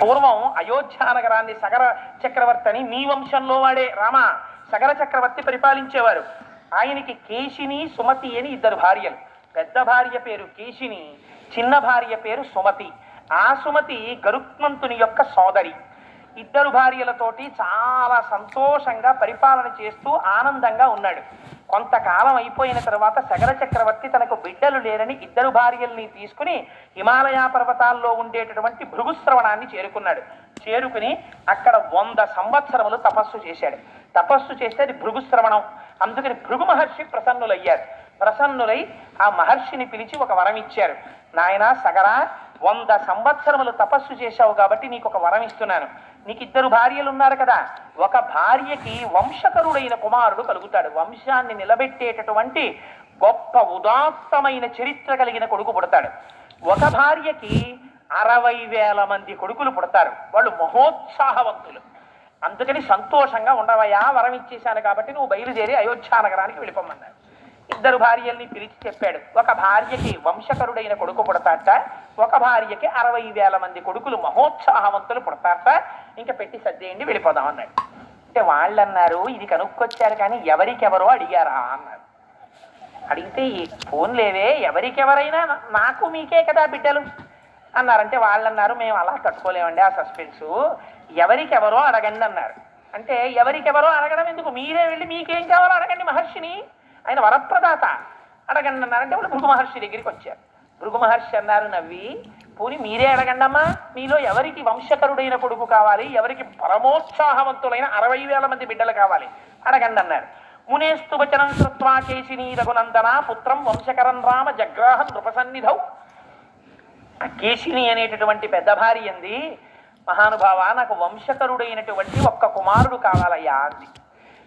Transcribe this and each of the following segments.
పూర్వం అయోధ్య నగరాన్ని సగర చక్రవర్తి అని మీ వంశంలో వాడే రామ సగర చక్రవర్తి పరిపాలించేవారు. ఆయనకి కేశిని సుమతి అని ఇద్దరు భార్యలు. పెద్ద భార్య పేరు కేశిని చిన్న భార్య పేరు సుమతి. ఆ సుమతి గరుత్మంతుని యొక్క సోదరి. ఇద్దరు భార్యలతోటి చాలా సంతోషంగా పరిపాలన చేస్తూ ఆనందంగా ఉన్నాడు. కొంతకాలం అయిపోయిన తర్వాత సగర చక్రవర్తి తనకు బిడ్డలు లేరని ఇద్దరు భార్యల్ని తీసుకుని హిమాలయ పర్వతాల్లో ఉండేటటువంటి భృగుశ్రవణాన్ని చేరుకున్నాడు. చేరుకుని అక్కడ వంద సంవత్సరములు తపస్సు చేశాడు. తపస్సు చేస్తే అది భృగుశ్రవణం అందుకని భృగు మహర్షి ప్రసన్నులయ్యారు. ప్రసన్నులై ఆ మహర్షిని పిలిచి ఒక వరం ఇచ్చారు. నాయన సగరా వంద సంవత్సరములు తపస్సు చేశావు కాబట్టి నీకు ఒక వరం ఇస్తున్నాను. నీకు ఇద్దరు భార్యలు ఉన్నారు కదా. ఒక భార్యకి వంశకరుడైన కుమారుడు కలుగుతాడు. వంశాన్ని నిలబెట్టేటటువంటి గొప్ప ఉదాత్తమైన చరిత్ర కలిగిన కొడుకు పుడతాడు. ఒక భార్యకి అరవై వేల మంది కొడుకులు పుడతారు. వాళ్ళు మహోత్సాహవంతులు. అందుకని సంతోషంగా ఉండవయా వరం ఇచ్చేశాను కాబట్టి నువ్వు బయలుదేరి అయోధ్యానగరానికి వెళ్ళిపోమన్నాడు ఇద్దరు భార్యల్ని పిలిచి చెప్పాడు. ఒక భార్యకి వంశకరుడైన కొడుకు పుడతాట ఒక భార్యకి అరవై వేల మంది కొడుకులు మహోత్సాహవంతులు పుడతాట ఇంకా పెట్టి సర్దేయండి వెళ్ళిపోదాం అన్నాడు. అంటే వాళ్ళు అన్నారు ఇది కనుక్కొచ్చారు కానీ ఎవరికెవరో అడిగారా అన్నారు. అడిగితే ఫోన్ లేవే ఎవరికెవరైనా నాకు మీకే కదా బిడ్డలు. అన్నారంటే వాళ్ళు అన్నారు మేము అలా తట్టుకోలేమండి ఆ సస్పెన్సు. ఎవరికెవరో అడగండి అన్నారు. అంటే ఎవరికెవరో అడగడం ఎందుకు? మీరే వెళ్ళి మీకేం కావాలో అడగండి మహర్షిని. ఆయన వరప్రదాత. అడగండి అన్నారంటే వాళ్ళు భృగు మహర్షి దగ్గరికి వచ్చారు. భృగు మహర్షి అన్నారు నవ్వి పోని మీరే అడగండమ్మా మీలో ఎవరికి వంశకరుడైన కొడుకు కావాలి? ఎవరికి పరమోత్సాహవంతులైన అరవై వేల మంది బిడ్డలు కావాలి? అడగండి అన్నారు. మునేస్తు వచనం శ్రుత్వా కేశినీ రఘునందన పుత్రం వంశకరం రామ జగ్రాహ నృపసన్నిధౌ. ఆ కేశిని అనేటటువంటి పెద్ద భార్య అంది మహానుభావ నాకు వంశకరుడైనటువంటి ఒక్క కుమారుడు కావాలయ్యా అంది.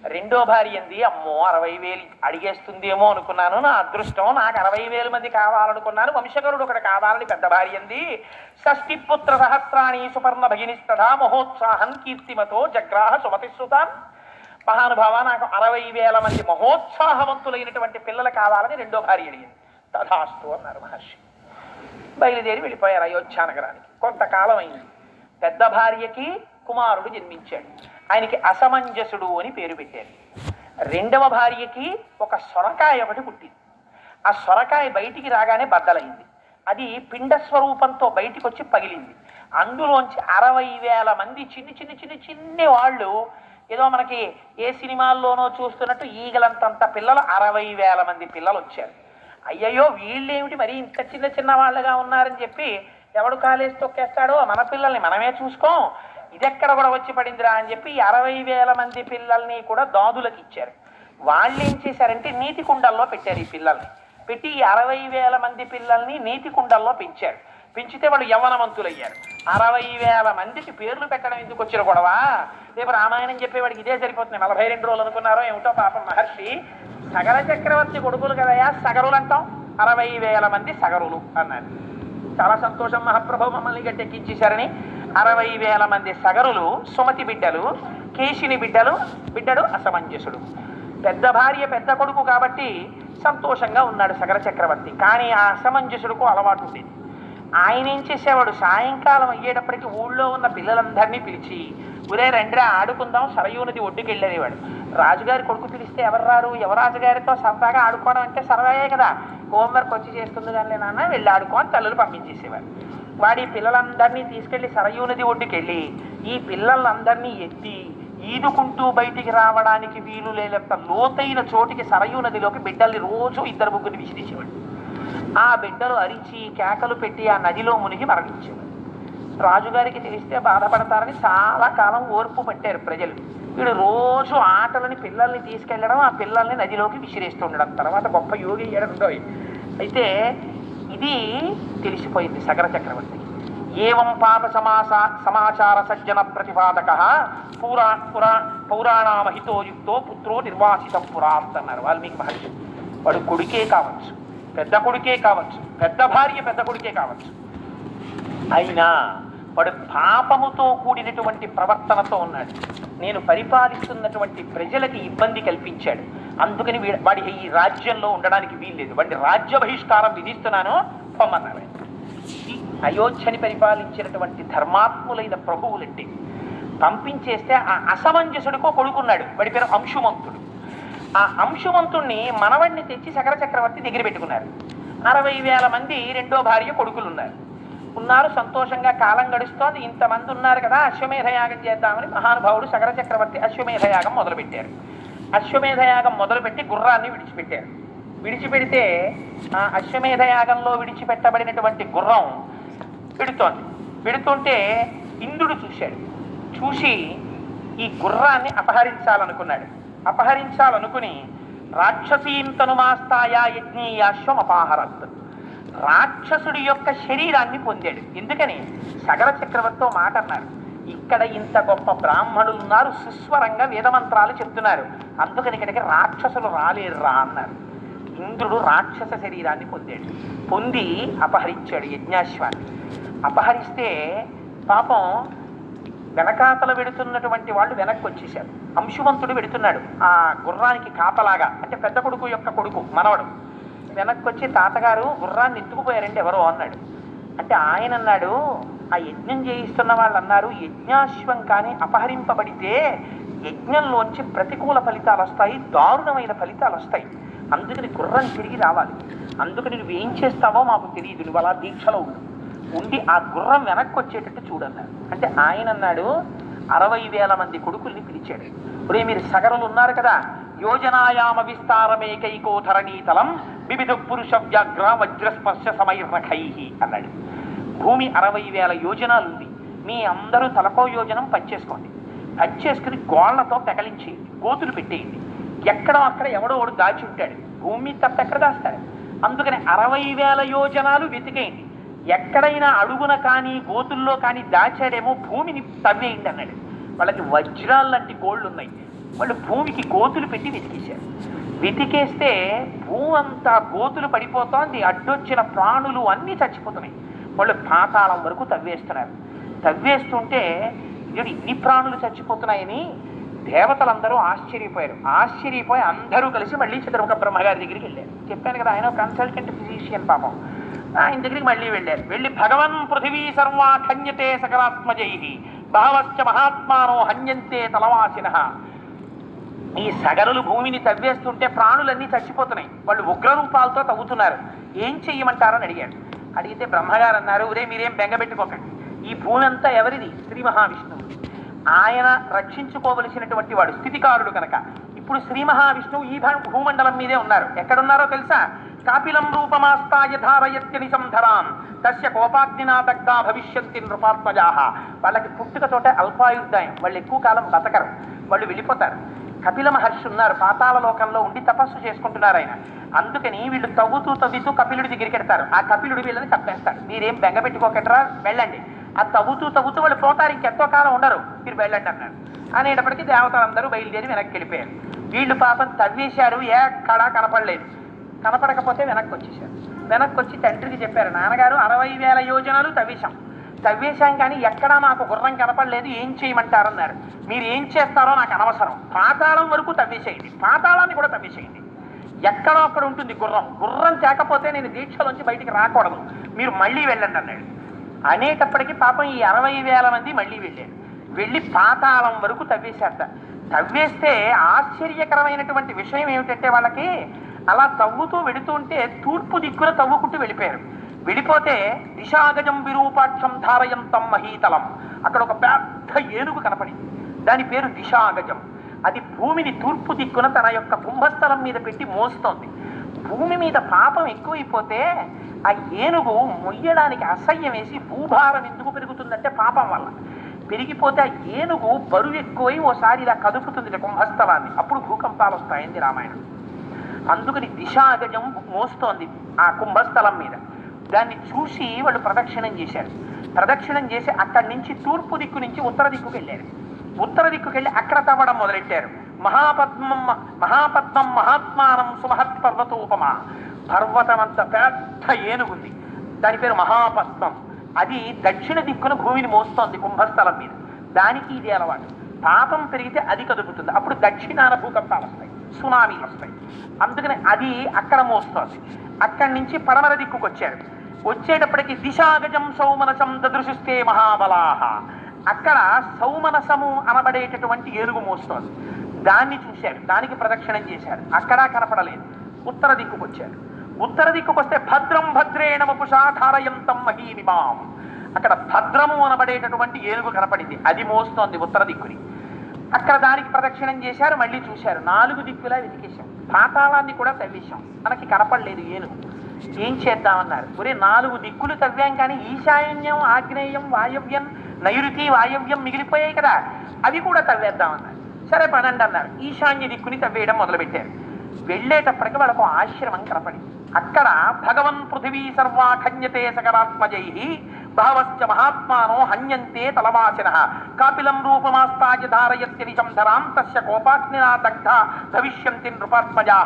రెండో భార్య అంది అమ్మో అరవై వేలు అడిగేస్తుందేమో అనుకున్నాను. నా అదృష్టం నాకు అరవై వేల మంది కావాలనుకున్నాను. వంశకరుడు ఒకటి కావాలని పెద్ద భార్య అంది షష్ఠి పుత్ర సహస్రాణి సుపర్ణ భగినిస్తదా మహోత్సాహం కీర్తిమతో జగ్రాహ సుమతి మహానుభావ నాకు అరవై వేల మంది మహోత్సాహవంతులైనటువంటి పిల్లలు కావాలని రెండో భార్య అడిగింది. తథాస్తు అన్నారు మహర్షి. బయలుదేరి వెళ్ళిపోయారు అయోధ్యానగరానికి కొంతకాలం అయింది. పెద్ద భార్యకి కుమారుడు జన్మించాడు. ఆయనకి అసమంజసుడు అని పేరు పెట్టారు. రెండవ భార్యకి ఒక సొరకాయ ఒకటి పుట్టింది. ఆ సొరకాయ బయటికి రాగానే బద్దలైంది. అది పిండ స్వరూపంతో బయటికి వచ్చి పగిలింది. అందులోంచి అరవై వేల మంది చిన్ని చిన్ని చిన్ని చిన్ని వాళ్ళు ఏదో మనకి ఏ సినిమాల్లోనో చూస్తున్నట్టు ఈగలంతంత పిల్లలు అరవై వేల మంది పిల్లలు వచ్చారు అయ్యయ్యో వీళ్ళేమిటి మరి ఇంత చిన్న చిన్న వాళ్ళగా ఉన్నారని చెప్పి ఎవడు కాలేసి తొక్కేస్తాడో? మన పిల్లల్ని మనమే చూసుకోం. ఇదెక్కడ కూడా వచ్చి పడిందిరా అని చెప్పి అరవై వేల మంది పిల్లల్ని కూడా దాదులకు ఇచ్చారు. వాళ్ళు ఏం చేశారంటే నీతి కుండల్లో పెట్టారు ఈ పిల్లల్ని. పెట్టి ఈ అరవై వేల మంది పిల్లల్ని నీతి కుండల్లో పెంచారు. పెంచితే వాళ్ళు యవ్వనవంతులయ్యారు. అరవై వేల మందికి పేర్లు పెట్టడం ఎందుకు వచ్చిన గొడవ? రేపు రామాయణం చెప్పేవాడికి ఇదే సరిపోతుంది. నలభై రెండు రోజులు అనుకున్నారో ఏమిటో పాపం మహర్షి. సగర చక్రవర్తి కొడుకులు కదయా సగరులు అంటాం. అరవై వేల మంది సగరులు అన్నారు. చాలా సంతోషం మహాప్రభు మమ్మల్ని గట్టెక్కించేశారని అరవై వేల మంది సగరులు సుమతి బిడ్డలు కేశిని బిడ్డలు బిడ్డడు అసమంజసుడు. పెద్ద భార్య పెద్ద కొడుకు కాబట్టి సంతోషంగా ఉన్నాడు సగర చక్రవర్తి. కానీ ఆ అసమంజసుడుకు అలవాటు ఉండేది. ఆయన ఏం చేసేవాడు? సాయంకాలం అయ్యేటప్పటికి ఊళ్ళో ఉన్న పిల్లలందరినీ పిలిచి ఉదయం రండిరా ఆడుకుందాం సరయూ నది ఒడ్డుకి వెళ్ళేవాడు రాజుగారి కొడుకు పిలిస్తే ఎవరు రారు? యువరాజుగారితో సరదాగా ఆడుకోవడం అంటే సరదాయే కదా. హోంవర్క్ వచ్చి చేస్తుంది కానీ నాన్న వెళ్ళి ఆడుకో అని తల్లులు పంపించేసేవాడు వాడి పిల్లలందరినీ తీసుకెళ్ళి సరయూ నది ఒడ్డుకి వెళ్ళి ఈ పిల్లలందరినీ ఎత్తి ఈదుకుంటూ బయటికి రావడానికి వీలు లేనంత లోతైన చోటికి సరయూ నదిలోకి బిడ్డల్ని రోజు ఇద్దరు ముగ్గురిని విసిరించేవాడు ఆ బిడ్డలు అరిచి కేకలు పెట్టి ఆ నదిలో మునిగి మరణించేవాడు రాజుగారికి తెలిస్తే బాధపడతారని చాలా కాలం ఓర్పు పట్టారు ప్రజలు. వీడు రోజు ఆటలని పిల్లల్ని తీసుకెళ్ళడం ఆ పిల్లల్ని నదిలోకి విసిరేస్తుండడం తర్వాత గొప్ప యోగి అయ్యాడు అయితే ఇది తెలిసిపోయింది సగర చక్రవర్తికి ఏవం పాప సమాస సమాచార సజ్జన ప్రతిపాదక? పురా పురా పౌరాణామహితోయుక్తో పుత్రో నిర్వాసితం పురాంత్ అన్నారు వాల్మీకి మహర్షి. వాడు కొడుకే కావచ్చు పెద్ద కొడుకే కావచ్చు పెద్ద భార్య పెద్ద కొడుకే కావచ్చు. అయినా వాడు పాపముతో కూడినటువంటి ప్రవర్తనతో ఉన్నాడు. నేను పరిపాలిస్తున్నటువంటి ప్రజలకి ఇబ్బంది కల్పించాడు. అందుకని వాడి ఈ రాజ్యంలో ఉండడానికి వీల్లేదు. వాడి రాజ్య బహిష్కారం విధిస్తున్నాను పొమ్మన్నారు అయోధ్యని పరిపాలించినటువంటి ధర్మాత్ములైన ప్రభువులంటే పంపించేస్తే ఆ అసమంజసుడికో కొడుకున్నాడు. వాడి పేరు అంశుమంతుడు. ఆ అంశుమంతుణ్ణి మనవడిని తెచ్చి శకర చక్రవర్తి దగ్గర పెట్టుకున్నారు. అరవై వేల మంది రెండో భార్య కొడుకులు ఉన్నారు ఉన్నారు సంతోషంగా కాలం గడుస్తోంది. ఇంతమంది ఉన్నారు కదా అశ్వమేధయాగం చేద్దామని మహానుభావుడు శకర చక్రవర్తి అశ్వమేధయాగం మొదలుపెట్టారు. అశ్వమేధయాగం మొదలుపెట్టి గుర్రాన్ని విడిచిపెట్టారు. విడిచిపెడితే ఆ అశ్వమేధయాగంలో విడిచిపెట్టబడినటువంటి గుర్రం విడుతోంది. విడుతుంటే ఇంద్రుడు చూశాడు. చూసి ఈ గుర్రాన్ని అపహరించాలనుకున్నాడు. అపహరించాలనుకుని రాక్షసీంతనుమాస్తాయ యజ్ఞీయాశ్వం అపాహరత్ రాక్షసుడి యొక్క శరీరాన్ని పొందాడు. ఎందుకని? సగర చక్రవర్తితో మాట అన్నారు ఇక్కడ ఇంత గొప్ప బ్రాహ్మణులు ఉన్నారు సుస్వరంగా వేదమంత్రాలు చెప్తున్నారు. అందుకని ఇక్కడికి రాక్షసులు రాలేరురా అన్నారు. ఇంద్రుడు రాక్షస శరీరాన్ని పొందాడు. పొంది అపహరించాడు యజ్ఞాశ్వాన్ని. అపహరిస్తే పాపం వెనకాతలు వెడుతున్నటువంటి వాళ్ళు వెనక్కి వచ్చేసారు అంశువంతుడు వెడుతున్నాడు. ఆ గుర్రానికి కాపలాగా అంటే పెద్ద కొడుకు యొక్క కొడుకు మనవడు. వెనక్కి వచ్చి తాతగారు గుర్రాన్ని ఎత్తుకుపోయారండి ఎవరో అన్నాడు. అంటే ఆయన అన్నాడు ఆ యజ్ఞం చేయిస్తున్న వాళ్ళు అన్నారు యజ్ఞాశ్వం కానీ అపహరింపబడితే యజ్ఞంలోంచి ప్రతికూల ఫలితాలు వస్తాయి దారుణమైన ఫలితాలు వస్తాయి. అందుకని గుర్రం తిరిగి రావాలి. అందుకని నువ్వు ఏం చేస్తావో మాకు తెలియదు నువ్వు అలా దీక్షలో ఉండు. ఉండి ఆ గుర్రం వెనక్కి వచ్చేటట్టు చూడన్నారు అంటే ఆయన అన్నాడు అరవై వేల మంది కొడుకుల్ని పిలిచాడు. ఒరే మీరు సగరులు ఉన్నారు కదా యోజనాయామ విస్తారమేకైకో ధరణీతలం వివిధ పురుష వ్యాఘ్ర వజ్రస్పర్శ సమైర్రఖై అన్నాడు. భూమి అరవై వేల యోజనాలు ఉంది మీ అందరూ తలకో యోజనం పచ్చేసుకోండి పచ్చేసుకుని గోళ్ళతో పెకలించేయండి. గోతులు పెట్టేయండి. ఎక్కడో అక్కడ ఎవడో ఒకడు దాచి ఉంటాడు. భూమి తప్ప ఎక్కడ దాస్తాడు? అందుకని అరవై వేల యోజనాలు వెతికేయండి. ఎక్కడైనా అడుగున కానీ గోతుల్లో కానీ దాచాడేమో భూమిని తవ్వేయండి అన్నాడు. వాళ్ళకి వజ్రాలు లాంటి గోళ్ళు ఉన్నాయి వాళ్ళు భూమికి గోతులు పెట్టి వెతికేశారు. వెతికేస్తే భూమి అంతా గోతులు పడిపోతోంది. అడ్డొచ్చిన ప్రాణులు అన్నీ చచ్చిపోతున్నాయి. వాళ్ళు పాతాళం వరకు తవ్వేస్తున్నారు. తవ్వేస్తుంటే ఇదేంటి ఇన్ని ప్రాణులు చచ్చిపోతున్నాయని దేవతలందరూ ఆశ్చర్యపోయారు. ఆశ్చర్యపోయి అందరూ కలిసి మళ్ళీ చంద్రముఖ బ్రహ్మగారి దగ్గరికి వెళ్ళారు. చెప్పాను కదా ఆయన కన్సల్టెంట్ ఫిజిషియన్ పాపం. ఆయన దగ్గరికి మళ్ళీ వెళ్ళారు. వెళ్ళి భగవన్ పృథివీ సర్వా ఖన్యతే సకలాత్మజై బహవశ్చ మహాత్మానో హన్యంతే తలవాసిన. ఈ సగరులు భూమిని తవ్వేస్తుంటే ప్రాణులన్నీ చచ్చిపోతున్నాయి. వాళ్ళు ఉగ్రరూపాలతో తవ్వుతున్నారు. ఏం చెయ్యమంటారని అడిగాడు. అడిగితే బ్రహ్మగారు అన్నారు ఒరే మీరేం బెంగబెట్టుకోకండి ఈ భూమి అంతా ఎవరిది? శ్రీ మహావిష్ణువు. ఆయన రక్షించుకోవలసినటువంటి వాడు స్థితికారుడు కనుక. ఇప్పుడు శ్రీ మహావిష్ణువు ఈ భూమండలం మీదే ఉన్నారు. ఎక్కడున్నారో తెలుసా? కాపిలం రూపమాస్తాయ ధారయత్యని సంధరాం తస్య కోపాగ్నినా దగ్ధా భవిష్యంతి నృపాత్మజాహ వాళ్ళకి పుట్టుక చోట అల్పాయుర్దాయం. వాళ్ళు ఎక్కువ కాలం బతకరు. వాళ్ళు వెళ్ళిపోతారు. కపిల మహర్షి ఉన్నారు. పాతాల లోకంలో ఉండి తపస్సు చేసుకుంటున్నారు ఆయన. అందుకని వీళ్ళు తవ్వుతూ తవ్వుతూ కపిలుడి దగ్గరికి వెళ్తారు. ఆ కపిలుడు వీళ్ళని తప్పేస్తాడు మీరేం బెంగపెట్టుకోకట్రా వెళ్ళండి. ఆ తవ్వుతూ తవ్వుతూ వాళ్ళు పోతారు ఇంకెంతో కాలం ఉండరు. మీరు వెళ్ళండి అన్నాడు అనేటప్పటికీ దేవతలందరూ బయలుదేరి వెనక్కి వెళ్ళిపోయారు. వీళ్ళు పాపం తవ్వేశారు. ఎక్కడా కనపడలేదు. కనపడకపోతే వెనక్కి వచ్చేసారు వెనక్కి వచ్చి తండ్రికి చెప్పారు నాన్నగారు అరవై వేల యోజనాలు తవ్వేశాం. తవ్వేశాం కానీ ఎక్కడా మాకు గుర్రం కనపడలేదు. ఏం చేయమంటారన్నారు? మీరు ఏం చేస్తారో నాకు అనవసరం. పాతాళం వరకు తవ్వేసేయండి. పాతాళాన్ని కూడా తవ్వేసేయండి. ఎక్కడో అక్కడ ఉంటుంది గుర్రం. గుర్రం తేకపోతే నేను దీక్షలోంచి బయటికి రాకూడదు. మీరు మళ్ళీ వెళ్ళండి అన్నాడు. అనేటప్పటికీ పాపం ఈ అరవై వేల మంది మళ్ళీ వెళ్ళారు. వెళ్ళి పాతాళం వరకు తవ్వేశారట. తవ్వేస్తే ఆశ్చర్యకరమైనటువంటి విషయం ఏమిటంటే వాళ్ళకి అలా తవ్వుతూ వెడుతుంటే తూర్పు దిక్కున తవ్వుకుంటూ వెళ్ళిపోయారు. వెళ్ళిపోతే దిశాగజం విరూపాక్షం ధారయంతం మహీతలం. అక్కడ ఒక పెద్ద ఏనుగు కనపడింది. దాని పేరు దిశాగజం అది భూమిని తూర్పు దిక్కున తన యొక్క కుంభస్థలం మీద పెట్టి మోస్తోంది. భూమి మీద పాపం ఎక్కువైపోతే ఆ ఏనుగు మొయ్యడానికి అసహ్యం వేసి భూభారం ఎందుకు పెరుగుతుందంటే పాపం వల్ల. పెరిగిపోతే ఆ ఏనుగు బరువు ఎక్కువై ఓసారి ఇలా కదుపుతుంది కుంభస్థలాన్ని. అప్పుడు భూకంపాలు వస్తాయంది రామాయణం. అందుకని దిశాగజం మోస్తోంది ఆ కుంభస్థలం మీద. దాన్ని చూసి వాళ్ళు ప్రదక్షిణం చేశారు. ప్రదక్షిణం చేసి అక్కడి నుంచి తూర్పు దిక్కు నుంచి ఉత్తర దిక్కుకి వెళ్ళారు. ఉత్తర దిక్కుకి వెళ్ళి అక్కడ తవ్వడం మొదలెట్టారు. మహాపద్మం మహాపద్మం మహాత్మానం సుమహత్ పర్వతోపమా. పర్వతం అంత పెద్ద ఏనుగుంది దాని పేరు మహాపద్మం. అది దక్షిణ దిక్కున భూమిని మోస్తోంది కుంభస్థలం మీద. దానికి ఇది అలవాటు. పాపం పెరిగితే అది కదుపుతుంది అప్పుడు దక్షిణాన భూకంపాలు వస్తాయి. సునామీలు వస్తాయి. అందుకని అది అక్కడ మోస్తోంది. అక్కడి నుంచి పడమర దిక్కుకు వచ్చారు వచ్చేటప్పటికి దిశాగజం సౌమనసం దదృశిస్తే మహాబలాహ. అక్కడ సౌమనసము అనబడేటటువంటి ఏనుగు మోస్తోంది. దాన్ని చూశాడు దానికి ప్రదక్షిణం చేశాడు. అక్కడా కనపడలేదు. ఉత్తర దిక్కుకు వచ్చాడు. ఉత్తర దిక్కుకు వస్తే భద్రం భద్రేణ వపుషాధారయంతం మహీనిమాం అక్కడ భద్రము అనబడేటటువంటి ఏనుగు కనపడింది. అది మోస్తోంది ఉత్తర దిక్కుని. అక్కడ దానికి ప్రదక్షిణం చేశారు మళ్ళీ చూశారు. నాలుగు దిక్కులా వెతికేశాం పాతాళాన్ని కూడా తవ్వేశాం. మనకి కనపడలేదు ఏనుగు. ఏం చేద్దామన్నారు? ఒరే నాలుగు దిక్కులు తవ్వాం కానీ ఈశాన్యం ఆగ్నేయం వాయవ్యం నైరుతి వాయవ్యం మిగిలిపోయాయి కదా. అవి కూడా తవ్వేద్దామన్నారు సరే పనండి అన్నారు. ఈశాన్య దిక్కుని తవ్వేయడం మొదలుపెట్టారు. వెళ్ళేటప్పటికి వాళ్ళకు ఆశ్రమం కనపడింది. అక్కడ భగవన్ పృథివీ సర్వాఖన్యతే సకరాత్మజై బహవశ్చ మహాత్మానో హన్యంతే తలవాసిన కాపిలం రూపమాస్తాయ ధారయత్యనిశం ధరాం తస్య కోపాగ్నినా దగ్ధ భవిష్యంతి నృపాత్మజా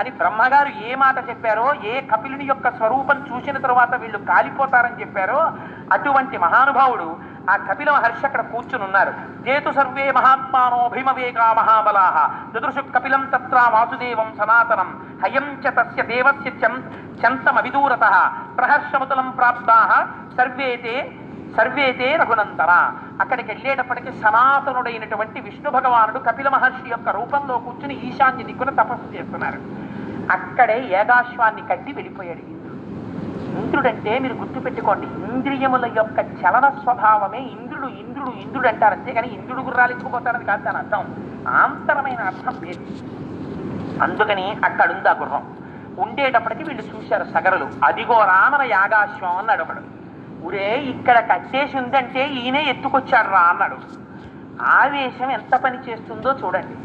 అని బ్రహ్మగారు ఏ మాట చెప్పారో ఏ కపిలుని యొక్క స్వరూపం చూసిన తరువాత వీళ్ళు కాలిపోతారని చెప్పారో అటువంటి మహానుభావుడు ఆ కపిల మహర్షి అక్కడ కూర్చుని ఉన్నారు జేతు సర్వే మహాత్మానో భీమవేగా మహాబలాహ దదృశు కపిలం తత్ర వాసుదేవం సనాతనం। హయం చ తస్య దేవస్య చంతమవిదూరత ప్రహర్షముతులం ప్రాప్తా సర్వేతే సర్వేతే రఘునందన. అక్కడికి వెళ్ళేటప్పటికి సనాతనుడైనటువంటి విష్ణు భగవానుడు కపిల మహర్షి యొక్క రూపంలో కూర్చుని ఈశాన్య దిక్కున తపస్సు చేస్తున్నారు. అక్కడే ఏగాశ్వాన్ని కట్టి వెళ్ళిపోయాడు ఇంద్రుడంటే మీరు గుర్తుపెట్టుకోండి ఇంద్రియముల యొక్క చలన స్వభావమే ఇంద్రుడు ఇంద్రుడు ఇంద్రుడు అంటారు. అంతేగాని ఇంద్రుడు గుర్రాలించుకుపోతారని కాదు దాని అర్థం. ఆంతరమైన అర్థం లేదు అందుకని అక్కడుందా గుర్రం ఉండేటప్పటికి వీళ్ళు చూశారు సగరులు. అదిగో రామన యాగాశ్వం అన్నాడు ఒకడు. ఊరే ఇక్కడ కట్టేసి ఉందంటే ఈయనే ఎత్తుకొచ్చాడు రా అన్నాడు. ఆవేశం ఎంత పని చేస్తుందో చూడండి.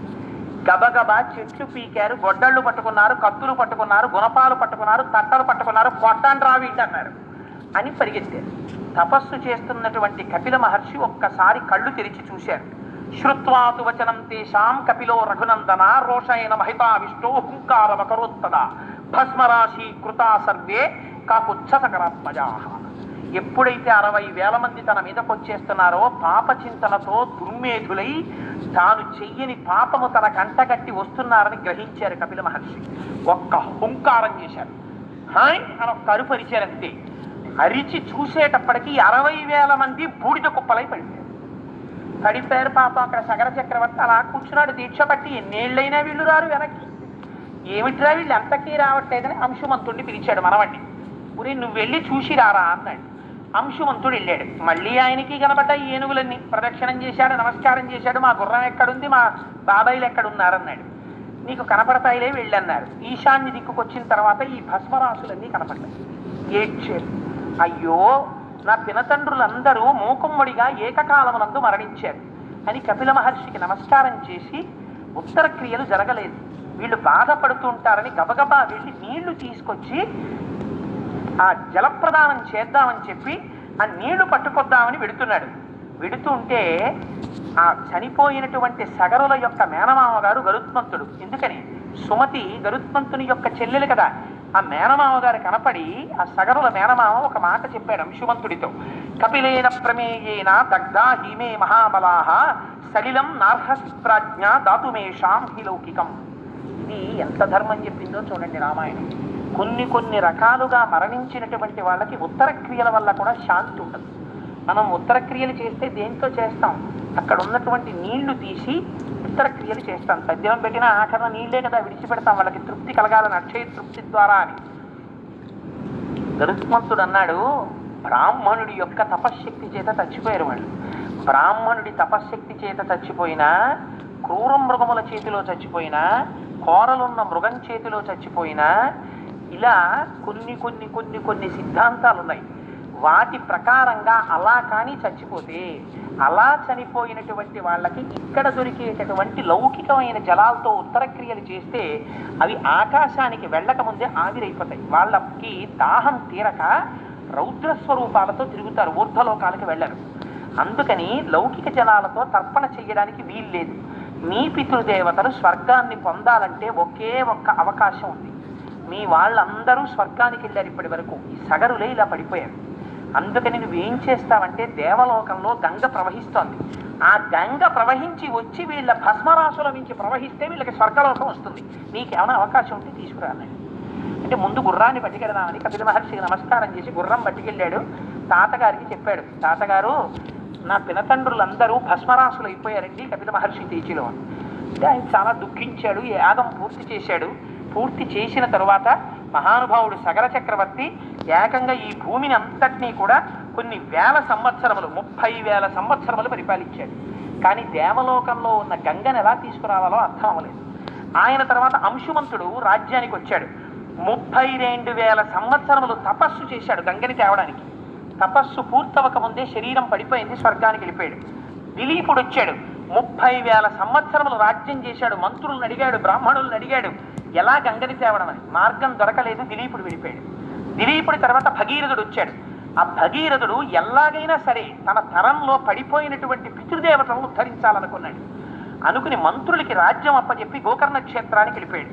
గబగబా చెట్లు పీకారు గొడ్డళ్ళు పట్టుకున్నారు కత్తులు పట్టుకున్నారు గుణపాలు పట్టుకున్నారు తట్టలు పట్టుకున్నారు పొట్టాన్ రావీళ్ళు అన్నారు. అని పరిగెత్తారు. తపస్సు చేస్తున్నటువంటి కపిల మహర్షి ఒక్కసారి కళ్ళు తెరిచి చూశారు. శ్రుత్వాతు వచనం తేషాం కపిలో రఘునందన రోషైన మహితా విష్ణు హుంకారమకరోత్తద భస్మరాశి కృతా సర్వే కాకుచ్చసకరాత్మజా ఎప్పుడైతే అరవై వేల మంది తన మీదకు వచ్చేస్తున్నారో పాప చింతనతో దుర్మేధులై తాను చెయ్యని పాపము తన కంటగట్టి వస్తున్నారని గ్రహించారు కపిల మహర్షి. ఒక్క హుంకారం చేశారు. హాయ్ అని ఒక్క అరుపరిచారంతే. అరిచి చూసేటప్పటికి అరవై వేల మంది బూడిద కుప్పలై పడిపోయారు. పడిపోయారు పాపం అక్కడ సగర చక్రవర్తి అలా కూర్చున్నాడు దీక్ష పట్టి ఎన్నేళ్ళైనా వీళ్ళు రారు వెనక్కి. ఏమిట్రా వీళ్ళు ఎంతకీ రావట్లేదని అంశుమంతుడిని పిలిచాడు మనవండి ఉరి నువ్వు వెళ్ళి చూసి రారా అన్నాడు. అంశుమంతుడు వెళ్ళాడు. మళ్ళీ ఆయనకి కనబడ్డ ఏనుగులన్నీ ప్రదక్షిణం చేశాడు నమస్కారం చేశాడు. మా గుర్రం ఎక్కడుంది? మా బాబాయిలు ఎక్కడున్నారన్నాడు. నీకు కనపడతాయిలే వెళ్ళన్నారు. ఈశాన్య దిక్కుకు వచ్చిన తర్వాత ఈ భస్మరాశులన్నీ కనపడ్డాయి. ఏడ్చారు? అయ్యో నా పినతండ్రులందరూ మూకుమ్మడిగా ఏకకాలమునందు మరణించారు అని కపిల మహర్షికి నమస్కారం చేసి ఉత్తర క్రియలు జరగలేదు. వీళ్ళు బాధపడుతూ ఉంటారని గబగబా వెళ్ళి నీళ్ళు తీసుకొచ్చి ఆ జలప్రదానం చేద్దామని చెప్పి ఆ నీళ్ళు పట్టుకొద్దామని వెడుతున్నాడు. వెడుతుంటే ఆ చనిపోయినటువంటి సగరుల యొక్క మేనమామ గారు గరుత్మంతుడు. ఎందుకని? సుమతి గరుత్మంతుని యొక్క చెల్లెలు కదా. ఆ మేనమామ గారు కనపడి ఆ సగరుల మేనమామ ఒక మాట చెప్పాడు అంశుమంతుడితో. కపిలేన ప్రమేయేన దగ్ధా హీమే మహాబలాహ సలిలం నార్హసి ప్రాజ్ఞ దాతుమేషాం హిలౌకికం లౌకికం ఎంత ధర్మం చెప్పిందో చూడండి రామాయణం. కొన్ని కొన్ని రకాలుగా మరణించినటువంటి వాళ్ళకి ఉత్తర క్రియల వల్ల కూడా శాంతి ఉండదు. మనం ఉత్తర క్రియలు చేస్తే దేంతో చేస్తాం? అక్కడ ఉన్నటువంటి నీళ్ళు తీసి ఉత్తర క్రియలు చేస్తాం. సద్యం పెట్టిన ఆఖరణ నీళ్ళే కదా విడిచిపెడతాం. వాళ్ళకి తృప్తి కలగాలని అక్షయ తృప్తి ద్వారా అని. గరుత్మంతుడు అన్నాడు బ్రాహ్మణుడి యొక్క తపశ్శక్తి చేత చచ్చిపోయారు వాళ్ళు. బ్రాహ్మణుడి తపశ్శక్తి చేత చచ్చిపోయినా క్రూర మృగముల చేతిలో చచ్చిపోయినా కోరలున్న మృగం చేతిలో చచ్చిపోయినా ఇలా కొన్ని కొన్ని కొన్ని కొన్ని సిద్ధాంతాలు ఉన్నాయి వాటి ప్రకారంగా అలా కానీ చచ్చిపోతే అలా చనిపోయినటువంటి వాళ్ళకి ఇక్కడ దొరికేటటువంటి లౌకికమైన జలాలతో ఉత్తరక్రియలు చేస్తే అవి ఆకాశానికి వెళ్ళక ముందే ఆవిరైపోతాయి. వాళ్ళకి దాహం తీరక రౌద్ర స్వరూపాలతో తిరుగుతారు ఊర్ధ్వలోకాలకు వెళ్ళరు. అందుకని లౌకిక జలాలతో తర్పణ చెయ్యడానికి వీల్లేదు మీ పితృదేవతలు స్వర్గాన్ని పొందాలంటే ఒకే ఒక్క అవకాశం ఉంది. మీ వాళ్ళందరూ స్వర్గానికి వెళ్ళారు ఇప్పటి వరకు. ఈ సగరులే ఇలా పడిపోయారు. అందుకని నువ్వేం చేస్తావంటే దేవలోకంలో గంగ ప్రవహిస్తోంది. ఆ గంగ ప్రవహించి వచ్చి వీళ్ళ భస్మరాశుల నుంచి ప్రవహిస్తే వీళ్ళకి స్వర్గలోకం వస్తుంది. నీకేమైనా అవకాశం ఉంటే తీసుకురాలండి అంటే ముందు గుర్రాన్ని పట్టుకెడదామని కపిల మహర్షికి నమస్కారం చేసి గుర్రం పట్టుకెళ్ళాడు. తాతగారికి చెప్పాడు తాతగారు నా పినతండ్రులందరూ భస్మరాసులు అయిపోయారండి కపిల మహర్షి తీచిలో అంటే ఆయన చాలా దుఃఖించాడు యాగం పూర్తి చేశాడు. పూర్తి చేసిన తరువాత మహానుభావుడు సగర చక్రవర్తి ఏకంగా ఈ భూమిని అంతటినీ కూడా కొన్ని వేల సంవత్సరములు ముప్పై వేల సంవత్సరములు పరిపాలించాడు. కానీ దేవలోకంలో ఉన్న గంగను ఎలా తీసుకురావాలో అర్థం అవ్వలేదు. ఆయన తర్వాత అంశుమంతుడు రాజ్యానికి వచ్చాడు. ముప్పై రెండు వేల సంవత్సరములు తపస్సు చేశాడు గంగని తేవడానికి. తపస్సు పూర్తవక ముందే శరీరం పడిపోయింది స్వర్గానికి వెళ్ళిపోయాడు. దిలీపుడు వచ్చాడు. ముప్పై వేల సంవత్సరములు రాజ్యం చేశాడు. మంత్రులను అడిగాడు బ్రాహ్మణులను అడిగాడు. ఎలా గంగని తేవడం అని మార్గం దొరకలేదు దిలీపుడు వెళ్ళిపోయాడు. దిలీపుడి తర్వాత భగీరథుడు వచ్చాడు. ఆ భగీరథుడు ఎలాగైనా సరే తన తరంలో పడిపోయినటువంటి పితృదేవతలను ఉద్ధరించాలనుకున్నాడు. అనుకుని మంత్రులకి రాజ్యం అప్పచెప్పి గోకర్ణ క్షేత్రానికి వెళ్ళిపోయాడు.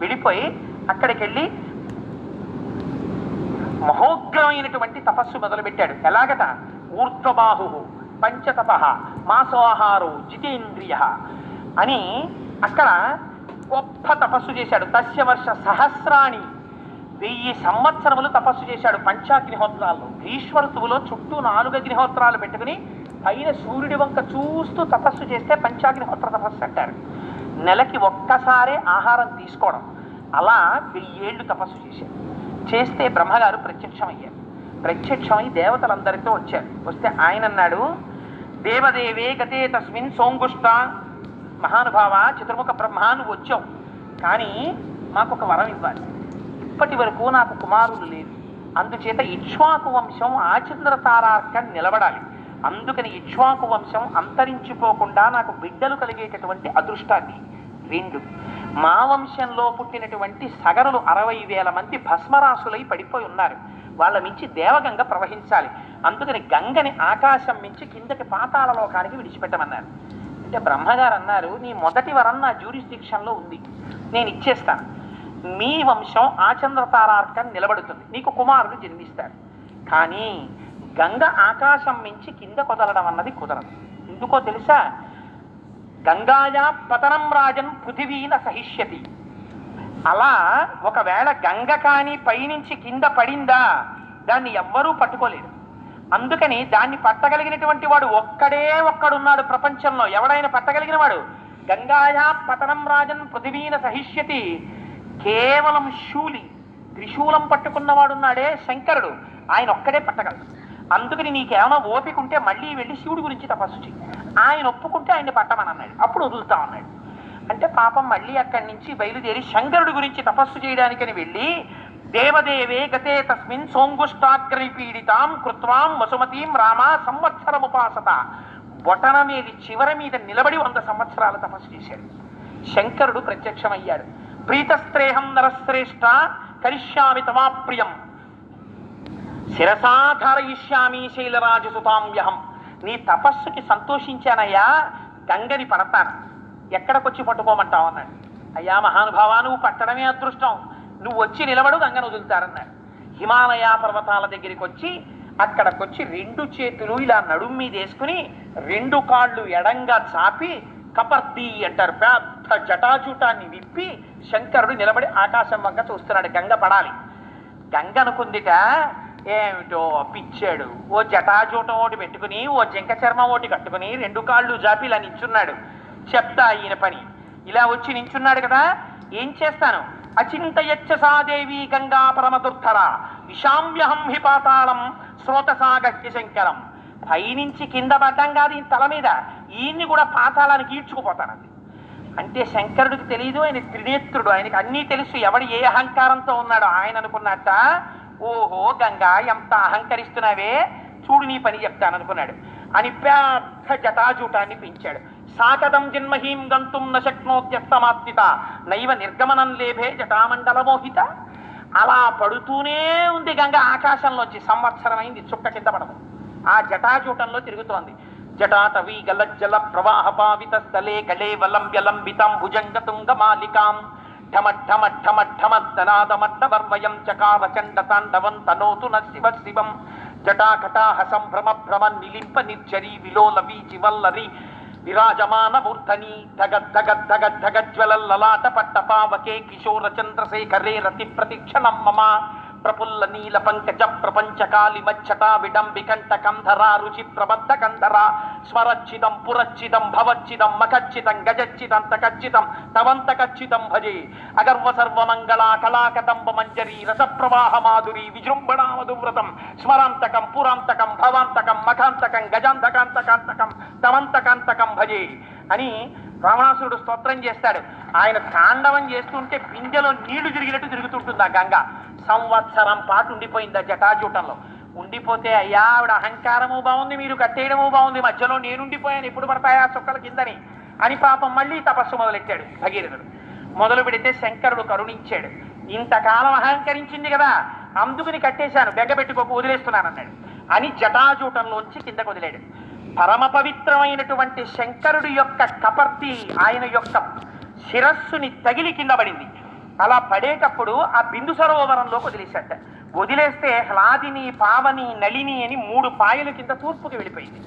వెళ్ళిపోయి అక్కడికి వెళ్ళి మహోగ్రమైనటువంటి తపస్సు మొదలుపెట్టాడు. ఎలాగట? ఊర్ధ్వబాహు పంచతప మాసోహారు జితేంద్రియ అని అక్కడ గొప్ప తపస్సు చేశాడు. దశ వర్ష సహస్రాణి వెయ్యి సంవత్సరములు తపస్సు చేశాడు పంచాగ్నిహోత్రాల్లో. గ్రీష్మ ఋతువులో చుట్టూ నాలుగు అగ్నిహోత్రాలు పెట్టుకుని పైన సూర్యుడి వంక చూస్తూ తపస్సు చేస్తే పంచాగ్నిహోత్ర తపస్సు అంటారు. నెలకి ఒక్కసారే ఆహారం తీసుకోవడం. అలా వెయ్యేళ్ళు తపస్సు చేశాడు. చేస్తే బ్రహ్మగారు ప్రత్యక్షమయ్యారు. ప్రత్యక్షమై దేవతలందరితో వచ్చారు. వస్తే ఆయన అన్నాడు దేవదేవే గతే తస్మిన్ సోంగుష్ట మహానుభావ చతుర్ముఖ బ్రహ్మాను వచ్చాం కానీ మాకు ఒక వరం ఇవ్వాలి. ఇప్పటి వరకు నాకు కుమారులు లేరు. అందుచేత ఇక్ష్వాకు వంశం ఆచంద్ర తారార్కం నిలబడాలి. అందుకని ఇక్ష్వాకు వంశం అంతరించిపోకుండా నాకు బిడ్డలు కలిగేటటువంటి అదృష్టాన్ని రెండు మా వంశంలో పుట్టినటువంటి సగరులు అరవై వేల మంది భస్మరాసులై పడిపోయి ఉన్నారు. వాళ్ళ మించి దేవగంగ ప్రవహించాలి. అందుకని గంగని ఆకాశం మించి కిందకి పాతాల లోకానికి విడిచిపెట్టమన్నారు. అంటే బ్రహ్మగారు అన్నారు నీ మొదటి వరం నా జ్యూరిస్డిక్షన్లో ఉంది. నేను ఇచ్చేస్తాను. మీ వంశం ఆచంద్రతారార్థం నిలబడుతుంది. నీకు కుమారుడు జన్మిస్తాడు. కానీ గంగ ఆకాశం మించి కింద కుదలడం అన్నది కుదరదు. ఎందుకో తెలుసా? గంగాయా పతనం రాజన్ పృథివీన సహిష్యతి. అలా ఒకవేళ గంగ కాని పైనుంచి కింద పడిందా దాన్ని ఎవ్వరూ పట్టుకోలేరు. అందుకని దాన్ని పట్టగలిగినటువంటి వాడు ఒక్కడే ఒక్కడున్నాడు ప్రపంచంలో. ఎవడైనా పట్టగలిగిన వాడు గంగాయా పతనం రాజన్ పృథివీన సహిష్యతి. కేవలం శూలి త్రిశూలం పట్టుకున్నవాడున్నాడే శంకరుడు. ఆయన ఒక్కడే పట్టగలడు. అందుకని నీకేమైనా ఓపిక ఉంటే మళ్ళీ వెళ్ళి శివుడి గురించి తపస్సు చెయ్యి. ఆయన ఒప్పుకుంటే ఆయన్ని పట్టమని అన్నాడు. అప్పుడు వదులుతా అన్నాడు. అంటే పాపం మళ్ళీ అక్కడి నుంచి బయలుదేరి శంకరుడి గురించి తపస్సు చేయడానికని వెళ్ళి దేవదేవే గతే తస్మిన్ సోంగుష్టాగ్ని పీడితాం కృత్వాం వసుమతీం రామ సంవత్సరముపాసత. బొటన మీద చివర మీద నిలబడి వంద సంవత్సరాలు తపస్సు చేశాడు. శంకరుడు ప్రత్యక్షమయ్యాడు. ప్రీతస్త్రేహం నరశ్రేష్ఠ కరిష్యామి తమాప్రియం. శిరసాధారయిష్యామి శైలరాజు సుతాంవ్యహం నీ తపస్సుకి సంతోషించానయ్యా గంగని పడతాను. ఎక్కడికొచ్చి పట్టుకోమంటావు అన్నాడు. అయ్యా మహానుభావా నువ్వు పట్టడమే అదృష్టం. నువ్వు వచ్చి నిలబడు గంగను వదులుతారన్నాడు. హిమాలయ పర్వతాల దగ్గరికి వచ్చి అక్కడికొచ్చి రెండు చేతులు ఇలా నడుం మీద వేసుకుని రెండు కాళ్ళు ఎడంగా చాపి కపర్తి అంటారు. పెద్ద జటాజూటాన్ని విప్పి శంకరుడు నిలబడి ఆకాశం వంక చూస్తున్నాడు. గంగ పడాలి. గంగ అనుకుందిట ఏమిటో పిచ్చాడు. ఓ జటాజూటం ఒకటి పెట్టుకుని ఓ జింక చర్మం ఒకటి కట్టుకుని రెండు కాళ్ళు జాపి ఇలా నించున్నాడు. చెప్తా ఈయన పని. ఇలా వచ్చి నించున్నాడు కదా ఏం చేస్తాను? అచింతయచ్చ సాదేవి గంగా పరమదుర్ధర విషామ్యహం హి పాతాళం స్రోతసాగహ్య శంకరం. పైనుంచి కింద పడ్డం కాదు ఈ తల మీద. ఈయన్ని కూడా పాతాళానికి ఈడ్చుకుపోతానండి అంటే శంకరుడికి తెలియదు ఆయన త్రినేత్రుడు. ఆయనకి అన్నీ తెలుసు. ఎవడు ఏ అహంకారంతో ఉన్నాడో ఆయన అనుకున్నట్ట? ఓహో గంగా ఎంత అహంకరిస్తున్నావే? చూడు నీ పని చెప్తాను అనుకున్నాడు అని పెద్ద జటాజూటాన్ని పెంచాడు. సాకదం జన్మహీం గంతుం న నైవ నిర్గమనం లేభే జటామండల మోహిత అలా పడుతూనే ఉంది గంగ ఆకాశంలోంచి. సంవత్సరం అయింది చుక్క కింద పడదు. ఆ జటాజూటంలో తిరుగుతోంది. జటాటవీ గలజ్జల ప్రవాహ పావిత స్థలే గళే వలంబ్యలంబితం భుజంగ తుంగ మాలికాం. ఢమ ఢమ ఢమ ఢమ చకార చండ తాండవం తనోతు న శివ శివం జటాకటాహ సంభ్రమ భ్రమ నిలింప నిర్జరి విలోల వీచి వల్లరి విరాజమాన మూర్ధని ధగద్ధగద్ధగద్ధగజ్వలల్లలాట ధగ పట్ట పావకే కిశోర చంద్రశేఖరే రతి ప్రతిక్షణం మమ ప్రఫుల్ల నీల పంకజ ప్రపంచ కాలి మచ్చట విడంబికంఠ కంధరా రుచి ప్రబద్ధ కంధరా. స్వరచ్చితం పురచ్చితం భవచ్చితం మఖచ్చితం గజచ్చితం తకచ్చితం తవంత కచ్చితం భజే. అగర్వ సర్వమంగళా కళాకదంబ మంజరీ రస ప్రవాహ మాధురి విజృంభణా మధువ్రతం. స్మరాంతకం పురాంతకం భవాంతకం మఖాంతకం గజాంతకాంతకాంతకం తవంతకాంతకం భజే. అని రావణాసురుడు స్తోత్రం చేస్తాడు. ఆయన తాండవం చేస్తుంటే పింజలో నీళ్ళు తిరిగినట్టు తిరుగుతుంటుంది ఆ గంగ. సంవత్సరం పాటు ఉండిపోయింది ఆ జటాజూటంలో ఉండిపోతే అయ్యా ఆవిడ అహంకారము బాగుంది మీరు కట్టేయడము బాగుంది మధ్యలో నేనుండిపోయాను ఎప్పుడు పడతాయా చుక్కల కిందని అని పాపం మళ్ళీ తపస్సు మొదలెట్టాడు భగీరథుడు. మొదలు పెడితే శంకరుడు కరుణించాడు. ఇంతకాలం అహంకరించింది కదా అందుకుని కట్టేశాను బెగ్గబెట్టుకోకు వదిలేస్తున్నాను అన్నాడు అని జటాజూటంలోంచి కిందకు వదిలాడు. పరమ పవిత్రమైనటువంటి శంకరుడి యొక్క కపర్తి ఆయన యొక్క శిరస్సుని తగిలి కింద పడింది. అలా పడేటప్పుడు ఆ బిందు సరోవరంలోకి వదిలేశాట. వదిలేస్తే హ్లాదిని పావని నళిని అని మూడు పాయల కింద తూర్పుకి వెళ్ళిపోయింది.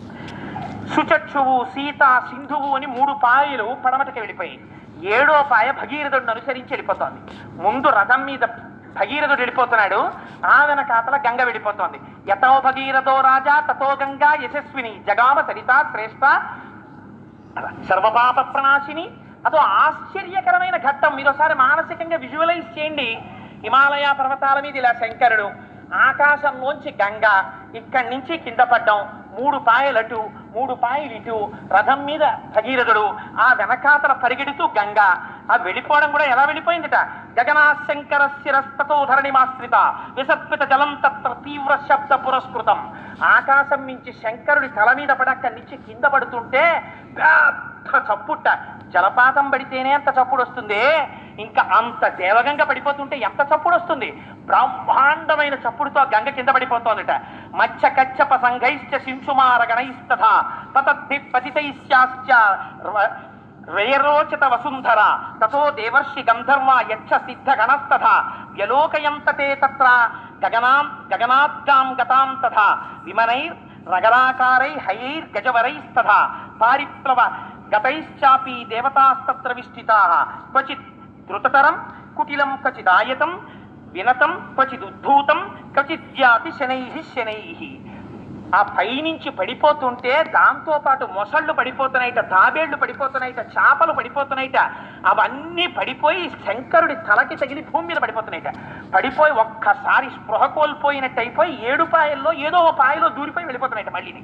సుచక్షువు సీత సింధువు అని మూడు పాయలు పడమటకి వెళ్ళిపోయాయి. ఏడో పాయ భగీరథుడిని అనుసరించి వెళ్ళిపోతోంది. ముందు రథం మీద భగీరథుడు వెళ్ళిపోతున్నాడు. ఆ వెనకాతల గంగ వెళ్ళిపోతోంది. యతో భగీరథో రాజా తతో గంగా యశస్విని జగామ సరిత శ్రేష్ఠ సర్వపాప ప్రణాశిని. అదో ఆశ్చర్యకరమైన ఘట్టం. మీరు ఒకసారి మానసికంగా విజువలైజ్ చేయండి. హిమాలయ పర్వతాల మీద ఇలా శంకరుడు ఆకాశంలోంచి గంగ ఇక్కడి నుంచి కింద పడ్డం మూడు పాయలటు మూడు పాయలు ఇటు రథం మీద భగీరథుడు ఆ వెనకాతల పరిగెడుతూ గంగ. ఆ వెళ్ళిపోవడం కూడా ఎలా వెళ్ళిపోయిందిట? గగనాశంకర శిరస్తతో ధరణిమాశ్రిత విసత్పిత జలం తత్ర తీవ్ర శబ్ద పురస్కృతం. ఆకాశం మించి శంకరుడి తల మీద పడక్క నుంచి కింద పడుతుంటే పెద్ద చప్పుట్ట జలపాతం పడితేనే అంత చప్పుడు వస్తుంది. ఇంకా అంత దేవగంగ పడిపోతుంటే ఎంత చప్పుడు వస్తుంది? బ్రహ్మాండమైన చప్పుడుతో ఆ గంగ కింద పడిపోతోందిట. మచ్చ కచ్చప సంఘైశ్చ శింశుమార గణైస్తథా. పతద్ధి పతితైశ్చాశ్చ వ్యయరోచిత వసుంధర తతో దేవర్షి గంధర్వ యక్ష సిద్ధ గణస్తథ వ్యలోకయంతతే తత్ర గగనాం గగనాద్గాం గతాం తథా విమనైర్ రగరాకారై హయైర్ గజవరైస్తథ పారిప్లవ గతైశ్చాపి దేవతాస్తత్ర విష్ఠితా క్వచిత్ ద్రుతతరం కుటిలం క్వచిదాయతం వినతం క్వచిదుద్ధూతం క్వచిద్యాతి శనై శనై। ఆ పైనుంచి పడిపోతుంటే దాంతో పాటు మొసళ్ళు పడిపోతున్నాయిట తాబేళ్ళు పడిపోతున్నాయిట చేపలు పడిపోతున్నాయిట అవన్నీ పడిపోయి శంకరుడి తలకి తగిలి భూమి మీద పడిపోతున్నాయిట. పడిపోయి ఒక్కసారి స్పృహ కోల్పోయినట్టు అయిపోయి ఏడు పాయల్లో ఏదో ఒక పాయలో దూరిపోయి వెళ్ళిపోతున్నాయిట మళ్ళీని.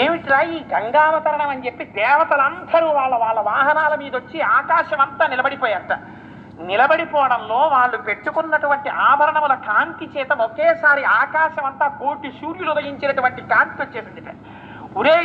ఏమిట్రా ఈ గంగావతరణం అని చెప్పి దేవతలందరూ వాళ్ళ వాళ్ళ వాహనాల మీద వచ్చి ఆకాశం అంతా నిలబడిపోయారట. నిలబడిపోవడంలో వాళ్ళు పెట్టుకున్నటువంటి ఆభరణముల కాంతి చేత ఒకేసారి ఆకాశం అంతా కోటి సూర్యులు ఉదయించినటువంటి కాంతి వచ్చేసింది. ఉరే